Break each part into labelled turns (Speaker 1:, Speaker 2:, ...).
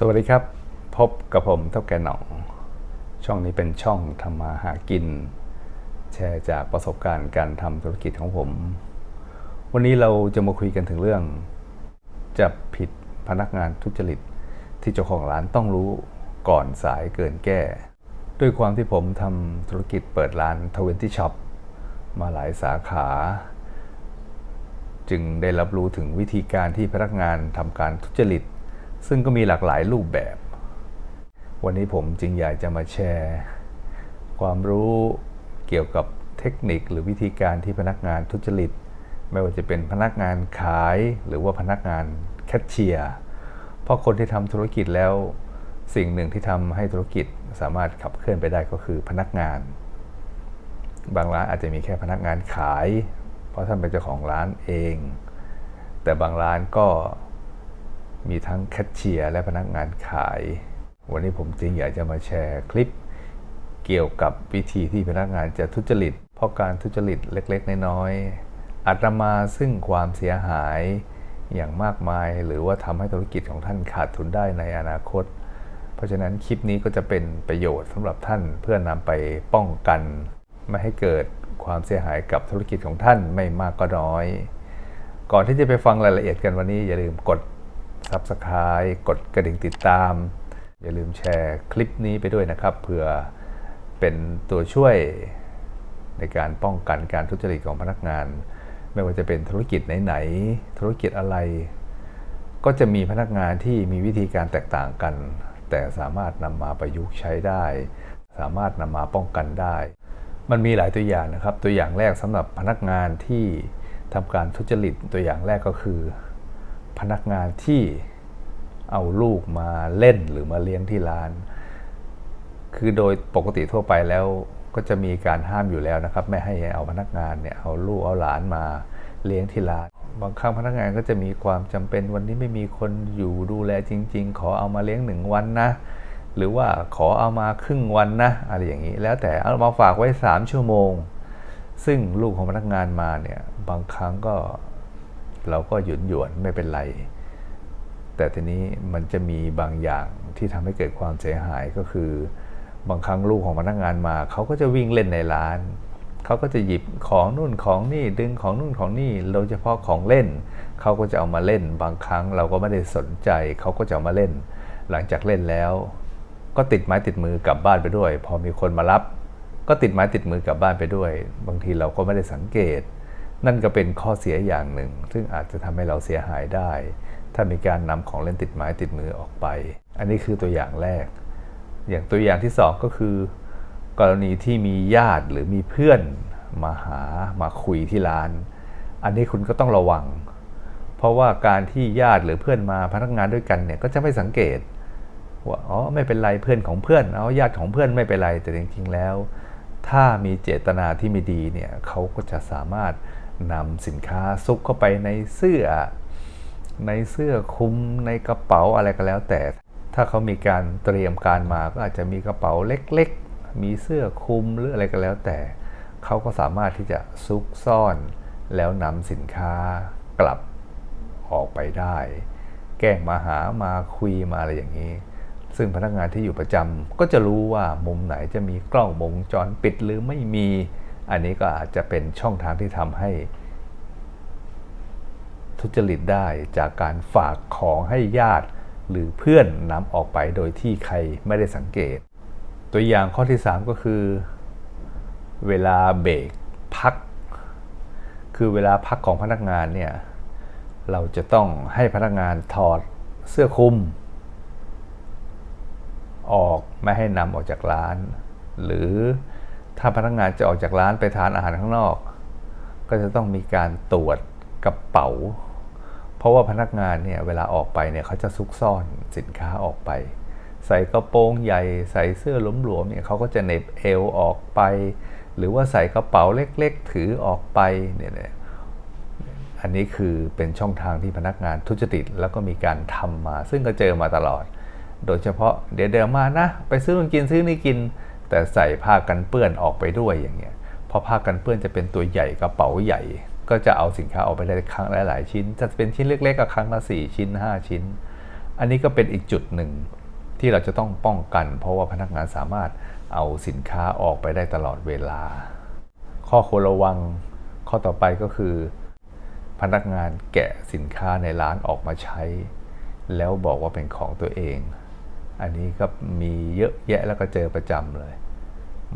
Speaker 1: สวัสดีครับ พบกับผมเท่าแก่หนอง ช่องนี้เป็นช่องทำมาหากิน แชร์จากประสบการณ์การทำธุรกิจของผม วันนี้เราจะมาคุยกันถึงเรื่อง จับผิดพนักงานทุจริต ที่เจ้าของร้านต้องรู้ก่อนสายเกินแก้ ด้วยความที่ผมทำธุรกิจเปิดร้านทเวนตี้ช็อปมาหลายสาขา จึงได้รับรู้ถึงวิธีการที่พนักงานทำการทุจริต ซึ่งก็มีหลากหลายรูปแบบ วันนี้ผมจึงอยากจะมาแชร์ ความรู้เกี่ยวกับเทคนิคหรือวิธีการที่พนักงานทุจริต ไม่ว่าจะเป็นพนักงานขายหรือว่าพนักงานแคชเชียร์เพราะคนที่ทำธุรกิจแล้ว สิ่งหนึ่งที่ทำให้ธุรกิจสามารถขับเคลื่อนไปได้ก็คือพนักงาน บางร้านอาจจะมีแค่พนักงานขาย เพราะท่านเป็นเจ้าของร้านเอง แต่บางร้านก็ มีทั้งแคชเชียร์และพนักงานขาย วันนี้ผมจริงอยากจะมาแชร์คลิป เกี่ยวกับวิธีที่พนักงานจะทุจริต เพราะการทุจริตเล็กๆ น้อยๆอาจมาซึ่งความเสียหายอย่างมากมาย หรือว่าทำให้ธุรกิจของท่านขาดทุนได้ในอนาคต เพราะฉะนั้นคลิปนี้ก็จะเป็นประโยชน์สำหรับท่านเพื่อนำไปป้องกัน ไม่ให้เกิดความเสียหายกับธุรกิจของท่านไม่มากก็น้อย ก่อนที่จะไปฟังรายละเอียดกันวันนี้อย่าลืมกด Subscribe กดกระดิ่งติดตาม อย่าลืมแชร์คลิปนี้ไปด้วยนะครับ เผื่อเป็นตัวช่วยในการป้องกันการทุจริตของพนักงาน ไม่ว่าจะเป็นธุรกิจไหนๆธุรกิจอะไร ก็จะมีพนักงานที่มีวิธีการแตกต่างกัน แต่สามารถนำมาประยุกต์ใช้ได้ สามารถนำมาป้องกันได้ มันมีหลายตัวอย่างนะครับ ตัวอย่างแรกสำหรับพนักงานที่ทำการทุจริตตัวอย่างแรกก็คือ พนักงานที่เอาลูกมาเล่นหรือมาเลี้ยงที่ร้าน คือโดยปกติทั่วไปแล้วก็จะมีการห้ามอยู่แล้วนะครับ ไม่ให้เอาพนักงานเนี่ยเอาลูกเอาหลานมาเลี้ยงที่ร้าน บางครั้งพนักงานก็จะมีความจำเป็นวันนี้ไม่มีคนอยู่ดูแลจริง ๆ ขอเอามาเลี้ยงหนึ่งวันนะ หรือว่าขอเอามาครึ่งวันนะอะไรอย่างนี้ แล้วแต่เอามาฝากไว้ 3 ชั่วโมง ซึ่งลูกของพนักงานมาเนี่ยบางครั้งก็ เราก็หยุนหยวนไม่เป็นไร แต่ทีนี้มันจะมีบางอย่างที่ทำให้เกิดความเสียหายก็คือบางครั้งลูกของพนักงานมาเขาก็จะวิ่งเล่นในร้านเขาก็จะหยิบของนู่นของนี่ดึงของนู่นของนี่โดยเฉพาะของเล่นเขาก็จะเอามาเล่น บางครั้งเราก็ไม่ได้สนใจเขาก็จะเอามาเล่น หลังจากเล่นแล้ว ก็ติดไม้ติดมือกลับบ้านไปด้วย พอมีคนมารับ ก็ติดไม้ติดมือกลับบ้านไปด้วย บางทีเราก็ไม่ได้สังเกต นั่นก็เป็นข้อเสียอย่างหนึ่ง ซึ่งอาจจะทำให้เราเสียหายได้ ถ้ามีการนำของเล่นติดไม้ติดมือออกไป อันนี้คือตัวอย่างแรก อย่างตัวอย่างที่สองก็คือ กรณีที่มีญาติหรือมีเพื่อนมาหามาคุยที่ร้าน อันนี้คุณก็ต้องระวัง เพราะว่าการที่ญาติหรือเพื่อนมาพนักงานด้วยกันเนี่ยก็จะไม่สังเกตว่าอ๋อไม่เป็นไรเพื่อนของเพื่อนเอาญาติของเพื่อนไม่เป็นไรแต่จริงๆแล้ว ถ้ามีเจตนาที่ไม่ดีเนี่ยเขาก็จะสามารถ นำสินค้าซุกเข้าไปในเสื้อ ในเสื้อคลุมในกระเป๋าอะไรก็แล้วแต่ ถ้าเขามีการเตรียมการมาก็อาจจะมีกระเป๋าเล็กๆ มีเสื้อคลุมหรืออะไรก็แล้วแต่ เขาก็สามารถที่จะซุกซ่อนแล้วนำสินค้ากลับออกไปได้ แกล้งมาหามาคุยมาอะไรอย่างนี้ ซึ่งพนักงานที่อยู่ประจำก็จะรู้ว่ามุมไหนจะมีกล้องวงจรปิดหรือไม่มี อันนี้ก็อาจจะเป็นช่องทางที่ทำให้ ทุจริตได้จากการฝากของให้ญาติหรือเพื่อนนำออกไปโดยที่ใครไม่ได้สังเกต ตัวอย่างข้อที่ 3 ก็คือ เวลาเบรกพัก คือเวลาพักของพนักงานเนี่ยเราจะต้องให้พนักงานถอดเสื้อคลุม ออกไม่ให้นำออกจากร้าน หรือ ถ้าพนักงานจะออกจากร้านไปทานอาหารข้างนอก ก็จะต้องมีการตรวจกระเป๋า เพราะว่าพนักงานเนี่ยเวลาออกไปเนี่ยเขาจะซุกซ่อนสินค้าออกไป ใส่กระโปรงใหญ่ใส่เสื้อหลวมๆเนี่ยเขาก็จะเน็บเอวออกไป หรือว่าใส่กระเป๋าเล็กๆ ถือออกไปเนี่ยอันนี้คือเป็นช่องทางที่พนักงานทุจริตแล้วก็มีการทำมา ซึ่งก็เจอมาตลอด โดยเฉพาะเดี๋ยวเดี๋ยวมานะ ไปซื้อนู่นกินซื้อนี่กิน แต่ใส่ผ้ากันเปื้อนออกไปด้วยอย่างเงี้ยเพราะผ้ากันเปื้อนจะเป็นตัวใหญ่กระเป๋าใหญ่ ก็จะเอาสินค้าออกไปได้ครั้งหลายๆชิ้น จะเป็นชิ้นเล็กๆก็ครั้งละ4ชิ้น 5 ชิ้น อันนี้ก็เป็นอีกจุดหนึ่งที่เราจะต้องป้องกัน เพราะว่าพนักงานสามารถเอาสินค้าออกไปได้ตลอดเวลา ข้อควรระวังข้อต่อไปก็คือ พนักงานแกะสินค้าในร้านออกมาใช้ แล้วบอกว่าเป็นของตัวเอง อันนี้ก็มีเยอะแยะแล้วก็เจอประจำเลย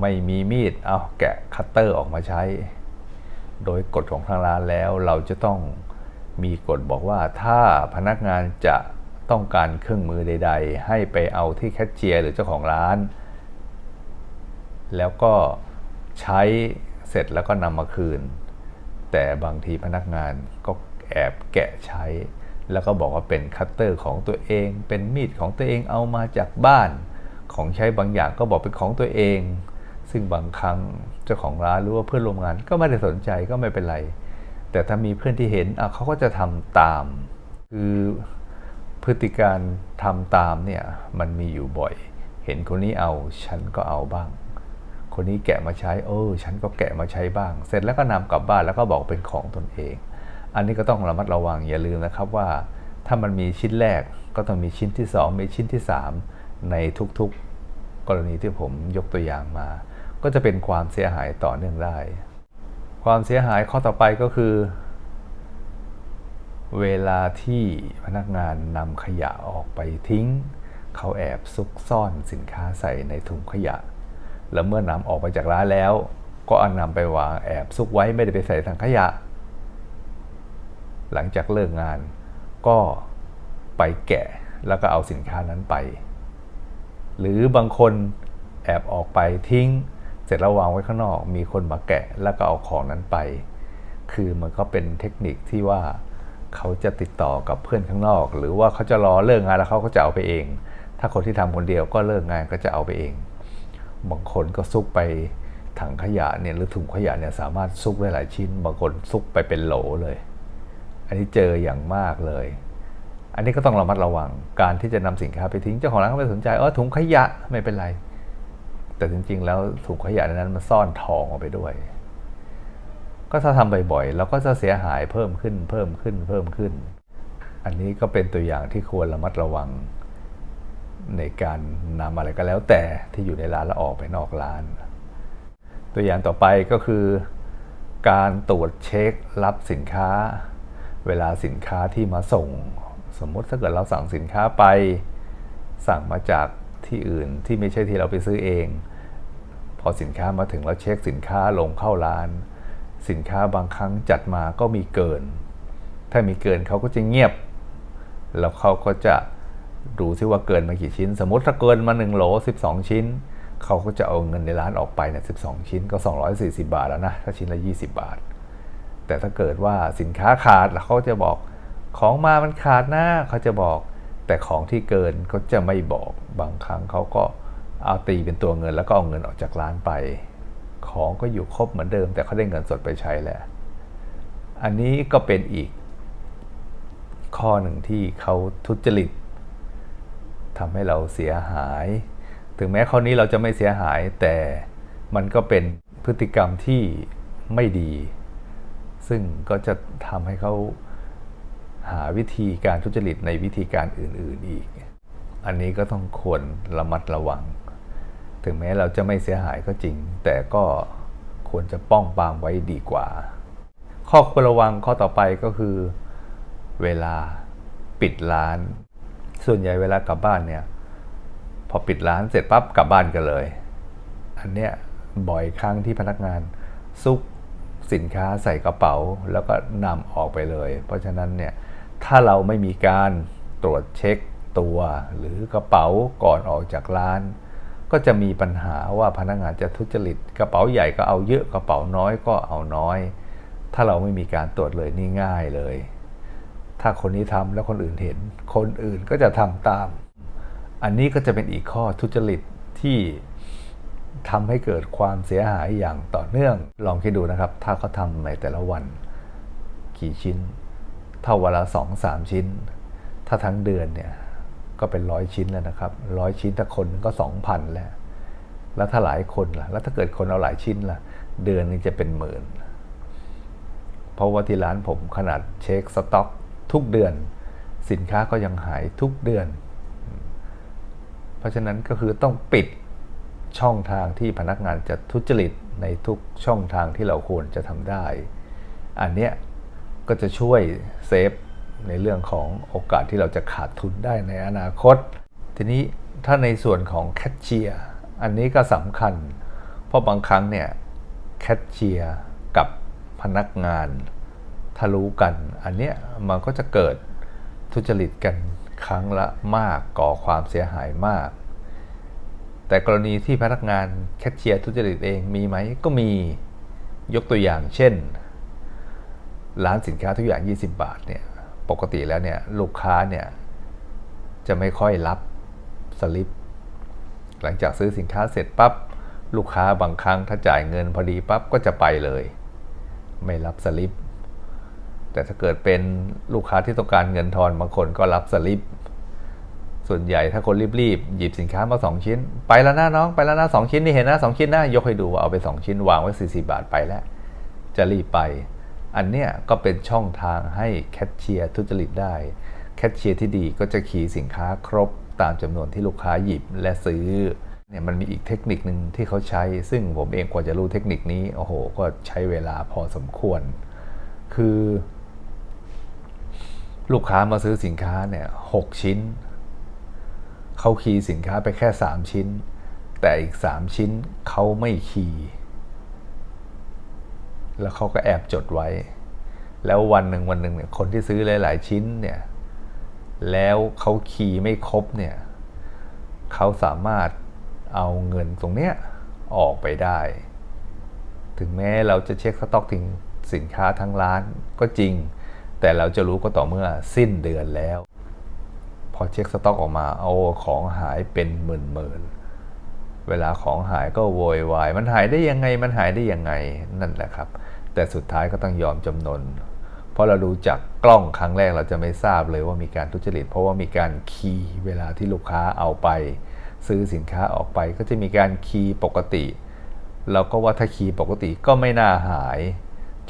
Speaker 1: ไม่มีมีดเอาแกะคัตเตอร์ออกมาใช้ โดยกฎของทางร้านแล้วเราจะต้องมีกฎบอกว่าถ้าพนักงานจะต้องการเครื่องมือใด ๆ ให้ไปเอาที่แคชเชียร์หรือเจ้าของร้าน แล้วก็ใช้เสร็จแล้วก็นำมาคืน แต่บางทีพนักงานก็แอบแกะใช้ แล้วก็บอกว่าเป็นคัตเตอร์ของตัวเอง เป็นมีดของตัวเองเอามาจากบ้าน ของใช้บางอย่างก็บอกเป็นของตัวเอง ซึ่งบางครั้งเจ้าของร้านหรือว่าเพื่อนร่วมงานก็ไม่ได้สนใจก็ไม่เป็นไร แต่ถ้ามีเพื่อนที่เห็นเขาก็จะทำตาม คือพฤติการทำตามเนี่ยมันมีอยู่บ่อย เห็นคนนี้เอาฉันก็เอาบ้าง คนนี้แกะมาใช้ เออ ฉันก็แกะมาใช้บ้าง เสร็จแล้วก็นำกลับบ้านแล้วก็บอกเป็นของตนเอง อันนี้ก็ต้องระมัดระวังอย่าลืมนะครับว่า ถ้ามันมีชิ้นแรกก็ต้องมีชิ้นที่ 2 มีชิ้นที่ 3 ในทุกๆ กรณีที่ผมยกตัวอย่างมา ก็จะเป็นความเสียหายต่อเนื่องได้ ความเสียหายข้อต่อไปก็คือ เวลาที่พนักงานนำขยะออกไปทิ้ง เขาแอบซุกซ่อนสินค้าใส่ในถุงขยะ แล้วเมื่อนำออกไปจากร้านแล้ว ก็เอานำไปวางแอบซุกไว้ไม่ได้ไปใส่ถังขยะ หลังจากเลิกงาน ก็ไปแกะแล้วก็เอาสินค้านั้นไป หรือบางคนแอบออกไปทิ้ง เสร็จแล้ววางไว้ข้างนอก มีคนมาแกะแล้วก็เอาของนั้นไป คือมันก็เป็นเทคนิคที่ว่าเขาจะติดต่อกับเพื่อนข้างนอก หรือว่าเขาจะรอเลิกงานแล้วเขาก็จะเอาไปเอง ถ้าคนที่ทำคนเดียวก็เลิกงานก็จะเอาไปเอง บางคนก็ซุกไปถังขยะเนี่ยหรือถุงขยะเนี่ยสามารถซุกได้หลายชิ้น บางคนซุกไปเป็นโหลเลย อันนี้เจออย่างมากเลย อันนี้ก็ต้องระมัดระวังการที่จะนำสินค้าไปทิ้งเจ้าของร้านก็ไม่สนใจเออถุงขยะไม่เป็นไร แต่จริง ๆ แล้วถุงขยะนนั้นมันซ่อนทองออกไปด้วย ก็ถ้าทำบ่อยๆเราก็จะเสียหายเพิ่มขึ้นเพิ่มขึ้นเพิ่มขึ้น อันนี้ก็เป็นตัวอย่างที่ควรระมัดระวัง ในการนำอะไรก็แล้วแต่ที่อยู่ในร้านแล้วออกไปนอกร้าน ตัวอย่างต่อไปก็คือการตรวจเช็ครับสินค้า เวลาสินค้าที่มาส่ง สมมติถ้าเกิดเราสั่งสินค้าไป สั่งมาจากที่อื่นที่ไม่ใช่ที่เราไปซื้อเอง พอสินค้ามาถึงเราเช็คสินค้าลงเข้าร้าน สินค้าบางครั้งจัดมาก็มีเกิน ถ้ามีเกินเขาก็จะเงียบ แล้วเขาก็จะดูซิว่าเกินมากี่ชิ้น สมมติถ้าเกินมา1โหล12 ชิ้น เขาก็จะเอาเงินในร้านออกไปเนี่ย12 ชิ้นก็ 240 บาทแล้วนะ ถ้าชิ้นละ 20 บาท แต่ถ้าเกิดว่าสินค้าขาดเขาจะบอกของมามันขาดนะเขาจะบอก แต่ของที่เกินก็จะไม่บอกบางครั้งเขาก็เอาตีเป็นตัวเงินแล้วก็เอาเงินออกจากร้านไป ของก็อยู่ครบเหมือนเดิม แต่เขาได้เงินสดไปใช้แล้ว อันนี้ก็เป็นอีก ข้อหนึ่งที่เขาทุจริตทำให้เราเสียหาย ถึงแม้ข้อนี้เราจะไม่เสียหายแต่มันก็เป็นพฤติกรรมที่ไม่ดี ซึ่งก็จะทำให้เขาหาวิธีการทุจริตในวิธีการอื่น ๆอีก อันนี้ก็ต้องควรระมัดระวัง ถึงแม้เราจะไม่เสียหายก็จริง แต่ก็ควรจะป้องปามไว้ดีกว่า ข้อควรระวังข้อต่อไปก็คือ เวลาปิดร้าน ส่วนใหญ่เวลากลับบ้านเนี่ย พอปิดร้านเสร็จปั๊บกลับบ้านกันเลย อันเนี้ยบ่อยครั้งที่พนักงานซุก สินค้าใส่กระเป๋าแล้วก็นำออกไปเลย เพราะฉะนั้นเนี่ยถ้าเราไม่มีการตรวจเช็คตัวหรือกระเป๋าก่อนออกจากร้าน ก็จะมีปัญหาว่าพนักงานจะทุจริต กระเป๋าใหญ่ก็เอาเยอะกระเป๋าน้อยก็เอาน้อย ถ้าเราไม่มีการตรวจเลยนี่ง่ายเลย ถ้าคนนี้ทำแล้วคนอื่นเห็น คนอื่นก็จะทำตาม อันนี้ก็จะเป็นอีกข้อทุจริตที่ ทำให้เกิดความเสียหายอย่างต่อเนื่อง ลองคิดดูนะครับ ถ้าเขาทำในแต่ละวัน กี่ชิ้น เท่าวันละสองสามชิ้น ถ้าทั้งเดือนเนี่ยก็เป็นร้อยชิ้นแล้วนะครับร้อยชิ้นถ้าคนก็สองพันแล้ว แล้วถ้าหลายคนล่ะ แล้วถ้าเกิดคนเอาหลายชิ้นล่ะ เดือนนึงจะเป็นหมื่น เพราะว่าที่ร้านผมขนาดเช็คสต็อกทุกเดือน สินค้าก็ยังหายทุกเดือน เพราะฉะนั้นก็คือต้องปิด ช่องทางที่พนักงานจะทุจริตในทุกช่องทางที่เราควรจะทำได้ อันเนี้ยก็จะช่วยเซฟในเรื่องของโอกาสที่เราจะขาดทุนได้ในอนาคต ทีนี้ถ้าในส่วนของแคชเชียร์อันนี้ก็สำคัญ เพราะบางครั้งเนี่ยแคชเชียร์กับพนักงานถ้ารู้กัน อันเนี้ยมันก็จะเกิดทุจริตกันครั้งละมากก่อความเสียหายมาก แต่กรณีที่พนักงานแคชเชียร์ทุจริตเองมีไหมก็มียกตัวอย่างเช่น ร้านสินค้าทุกอย่าง 20 บาทเนี่ยปกติแล้วเนี่ยลูกค้าเนี่ยจะไม่ค่อยรับสลิป หลังจากซื้อสินค้าเสร็จปั๊บลูกค้าบางครั้งถ้าจ่ายเงินพอดีปั๊บก็จะไปเลย ไม่รับสลิป แต่ถ้าเกิดเป็นลูกค้าที่ต้องการเงินทอนบางคนก็รับสลิป ส่วนใหญ่ถ้าคนรีบๆหยิบสินค้ามา 2 ชิ้น ไปแล้วนะน้องไปแล้วนะสองชิ้นนี่เห็นนะสองชิ้นนะยกให้ดูว่าเอาไป 2 ชิ้นวางไว้ 40 บาทไปแล้ว จะรีบไป อันเนี้ยก็เป็นช่องทางให้แคชเชียร์ทุจริตได้ แคชเชียร์ที่ดีก็จะขีย์สินค้าครบตามจำนวนที่ลูกค้าหยิบและซื้อเนี่ยมันมีอีกเทคนิคหนึ่งที่เขาใช้ ซึ่งผมเองกว่าจะรู้เทคนิคนี้โอ้โหก็ใช้เวลาพอสมควร คือ ลูกค้ามาซื้อสินค้าเนี่ยหกชิ้น เขาคีย์สินค้าไปแค่ 3 ชิ้น แต่อีก 3 ชิ้นเขาไม่คีย์แล้วเขาก็แอบจดไว้ แล้ววันหนึ่งวันหนึ่งเนี่ยคนที่ซื้อหลาย ๆ ชิ้นเนี่ยแล้วเขาคีย์ไม่ครบเนี่ยเขาสามารถเอาเงินตรงเนี้ยออกไปได้ ถึงแม้เราจะเช็คสต็อกทิ้งสินค้าทั้งร้านก็จริง แต่เราจะรู้ก็ต่อเมื่อสิ้นเดือนแล้ว พอเช็คสต็อกออกมาเอาของหายเป็นหมื่นหมื่นเวลาของหายก็โวยวาย มันหายได้ยังไงมันหายได้ยังไงนั่นแหละครับ แต่สุดท้ายก็ต้องยอมจำนน เพราะเราดูจากกล้องครั้งแรกเราจะไม่ทราบเลยว่ามีการทุจริต เพราะว่ามีการคีย์เวลาที่ลูกค้าเอาไป ซื้อสินค้าออกไปก็จะมีการคีย์ปกติ เราก็ว่าถ้าคีย์ปกติก็ไม่น่าหาย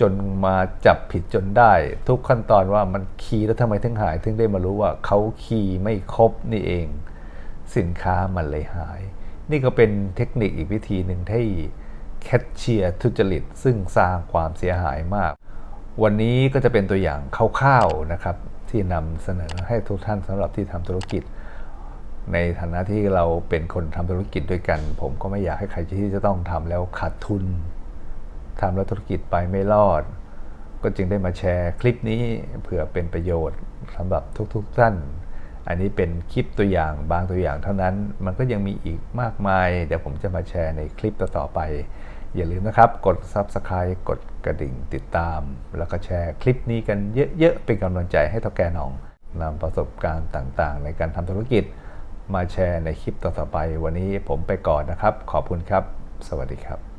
Speaker 1: จนมาจับผิดจนได้ ทุกขั้นตอนว่ามันคีย์แล้วทำไมถึงหาย ถึงได้มารู้ว่าเขาคีย์ไม่ครบนี่เอง สินค้ามันเลยหาย นี่ก็เป็นเทคนิคอีกวิธีหนึ่งที่แคชเชียร์ทุจริต ซึ่งสร้างความเสียหายมาก วันนี้ก็จะเป็นตัวอย่างคร่าวๆนะครับ ที่นำเสนอให้ทุกท่านสำหรับที่ทำธุรกิจ ในฐานะที่เราเป็นคนทำธุรกิจด้วยกัน ผมก็ไม่อยากให้ใครที่จะต้องทำแล้วขาดทุน ทำแล้วธุรกิจไปไม่รอด ก็จึงได้มาแชร์คลิปนี้เผื่อเป็นประโยชน์สำหรับทุกๆท่าน อันนี้เป็นคลิปตัวอย่างบางตัวอย่างเท่านั้น มันก็ยังมีอีกมากมาย เดี๋ยวผมจะมาแชร์ในคลิปต่อๆไป อย่าลืมนะครับ กด Subscribe กดกระดิ่งติดตาม แล้วก็แชร์คลิปนี้กันเยอะๆ เป็นกำลังใจให้ท่าแก่หนองนำประสบการณ์ต่างๆ ในการทำธุรกิจมาแชร์ในคลิปต่อๆไป วันนี้ผมไปก่อนนะครับ ขอบคุณครับ สวัสดีครับ